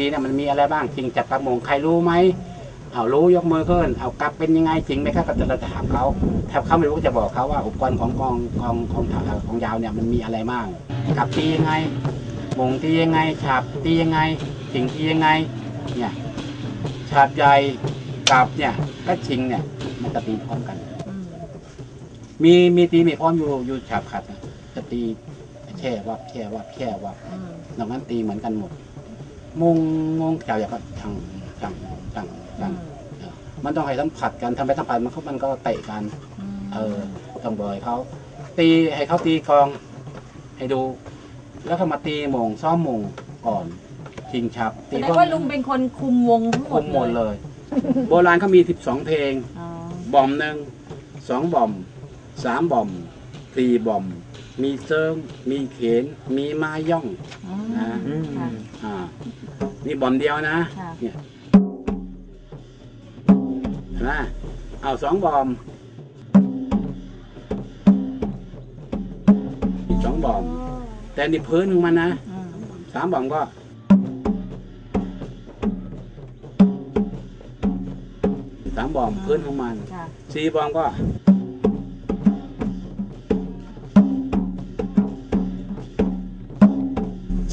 ตีเนี่ยมันมีอะไรบ้างจริงจักกระมงใครรู้ไหมเอารู้ยกมือขึ้นเอากลับเป็นยังไงจริงไหมครับก็จะเราจะถามเขาถ้าเขาไม่รู้ก็จะบอกเขาว่าอุปกรณ์ของกองกองของของยาวเนี่ยมันมีอะไรบ้างกลับตียังไงมงตียังไงฉาบตียังไงจริงตียังไงเนี่ยฉาบใหญ่กลับเนี่ยก็ชิงเนี่ยมันจะตีพร้อมกัน มีมีตีไม่พร้อมอยู่อยู่ฉาบขัดนะจะตีแช่วับแช่วับแช่วับนอกนั้นตีเหมือนกันหมด มงงงเจ้าอย่างก็ชังชังชังชังเออมันต้องให้สัมผัสกันทำไปสัมผัสมันเขามันก็เตะกัน เออต้องบ่อยเขาตีให้เขาตีกลอง ให้ดู แล้วก็มาตีโมงซ้อมโมงก่อนชิงฉับแสตีดงว่าลุงเป็นคนคุมวงทั้งหมคุดมหมดเลยเลย โบราณเขามีสิบสองเพลง อ๋อบอมหนึ่งสองบอมสามบอมสี่บอม มีเซิงมีเขน มีไม้ย่อง อืมนะ ค่ะ อ่า นี่บอมเดียวนะ ค่ะ เนี่ยเห็นไหมเอาสองบอมอีกสองบอม แต่นี่พื้นของมันนะอืมสามบอมก็ สามบอมพื้นของมัน ค่ะ สี่บอมก็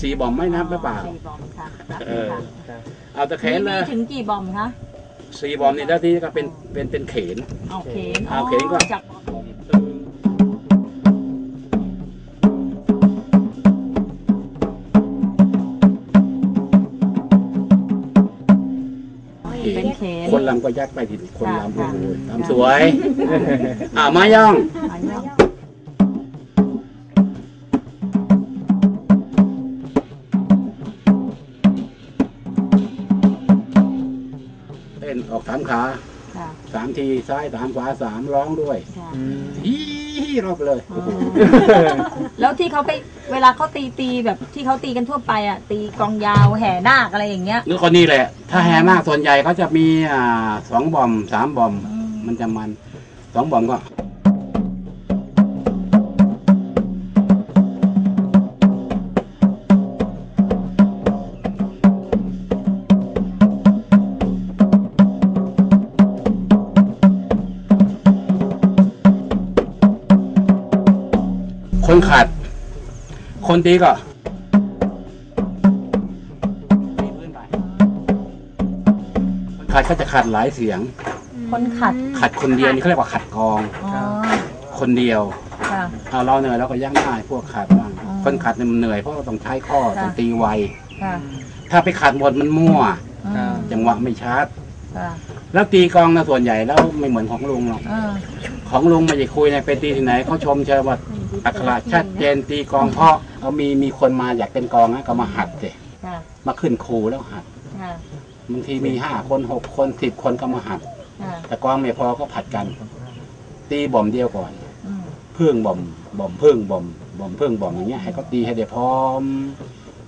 สี่บอมไม่นับหรือเปล่า สี่บอมค่ะนับเออ ค่ะเอาตะเขนเลยมีถึงกี่บอมคะสี่บอมนี่แล้วที่ก็เป็นเป็นเป็นเขน เอาเขนเอาเขนก่อนจากเป็นเขน คนลำก็ยักไปทีนี้คนลำค่ะโอ้โหค่ะลำสวย อ่ามาย่อง อันนี้ ออกสามขาค่ะสามทีซ้ายสามขวาสามร้องด้วยค่ะฮีรอบเลยอ๋อแล้วที่เขาไปเวลาเขาตีตีแบบที่เขาตีกันทั่วไปอะ ตีกลองยาวแห่นาคอะไรอย่างเงี้ย นึกคนนี้แหละ ถ้าแห่มากส่วนใหญ่เขาจะมีอ่าสองบอมสามบอม อืม มันจะมันสองบอมก็ คนขัดคนตีก็ตีพื้นไปคนขัดก็จะขัดหลายเสียง คนขัดขัดคนเดียวนี่เขาเรียกว่าขัดกอง อ๋อคนเดียวค่ะ เอาเราเหนื่อยเราก็ย่างได้พวกขัดบ้างอ๋อ คนขัดเนี่ยมันเหนื่อยเพราะเราต้องใช้ข้อค่ะต้องตีไว ค่ะถ้าไปขัดหมดมันมั่ว อืมจังหวะไม่ชัด ค่ะแล้วตีกองนะส่วนใหญ่แล้วไม่เหมือนของลุงหรอก เออของลุงไม่ได้คุยในไปตีที่ไหนเขาชมเชยว่า อักขระชัดเจนตีกองเพราะเขามีมีคนมาอยากเป็นกองนะก็มาหัดสิค่ะมาขึ้นครูแล้วหัดค่ะบางทีมีห้าคนหกคนสิบคนก็มาหัด ค่ะแต่กองไม่พอก็ผัดกัน ตีบ่อมเดียวก่อนอืมพึ่งบ่อมบ่อมพึ่งบ่อมบ่อมพึ่งบ่อมอย่างเงี้ยให้เขาตีให้ได้พร้อม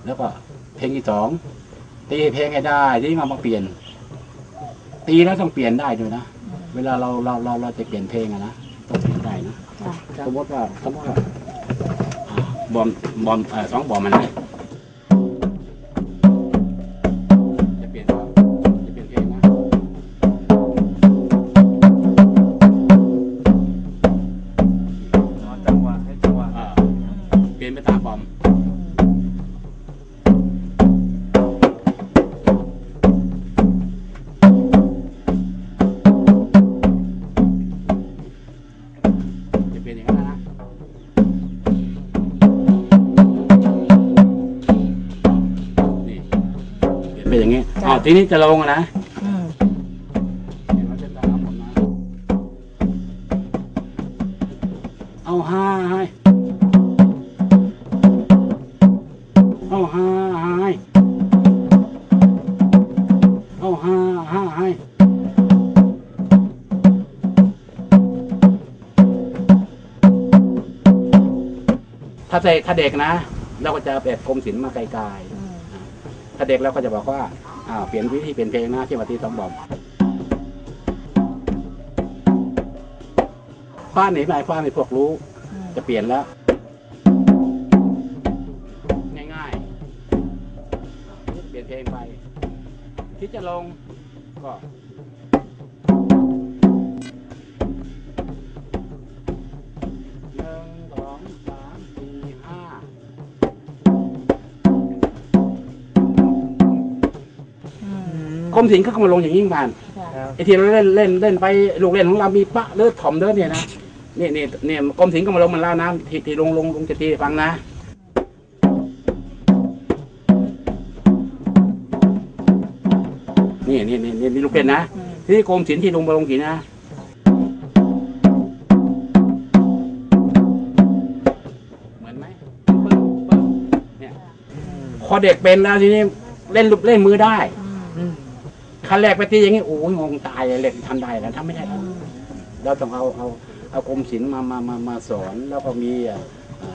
แล้วก็เพลงที่สองตีเพลงให้ได้ที่มามาเปลี่ยน ตีแล้วต้องเปลี่ยนได้ด้วยนะเวลาเราเราเราเราจะเปลี่ยนเพลงอะนะ สมมติว่าสมมติว่าบอมบอมเอ่อสองบอมมันนะจะ ทีนี้จะลงอะนะเอาห้าให้เอาห้าให้เอาห้าห้าให้ถ้าเด็กถ้าเด็กนะ เราก็จะแบบกรมศิลป์มาไกลๆ ถ้าเด็กเราก็จะบอกว่า อ้าวเปลี่ยนวิธีเปลี่ยนเพลงนะที่วัตีสองบอมฟ้าหนีไปฟ้าในพวกรู้อืมจะเปลี่ยนแล้ว ง่ายๆเปลี่ยนเพลงไป ที่จะลงก็ มกรมศิลป์เขาก็มาลงอย่างนี้เหมือนกันค่ะครับไอ้ที่เราเล่นเล่นเล่นไปลูกเล่นของเรามีปะเลือดถ่อมเลือดเนี่ยนะนี่นี่นี่กรมศิลป์ก็มาลงมันเล่านะที่ที่ลงลงลงจะตีให้ฟังนะนี่นี่นี่นี่นี่ลูกเล่นนะอืมที่กรมศิลป์ที่ลงมาลงกี่นะเหมือนไหมปึ้งปึ้งปึ้งเนี่ยพอเด็กเป็นแล้วทีนี้เล่นลูกเล่นมือได้อืมอืม ขั้นแรกไปตีอย่างนี้โอ้ยงงตายเลยเล็กทำได้แล้วทำไม่ได้แล้วเราต้องเอาเอาเอากรมศิลป์มามามามาสอนแล้วก็มี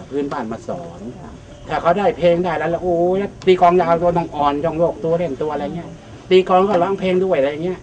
พื้นบ้านมาสอน ถ้าเขาได้เพลงได้แล้วแล้วโอ้ยตีกองยาวตัวต้องอ่อนจองโลกตัวเล่นตัวอะไรเงี้ยตีกองก็ร้องเพลงด้วยอะไรเงี้ย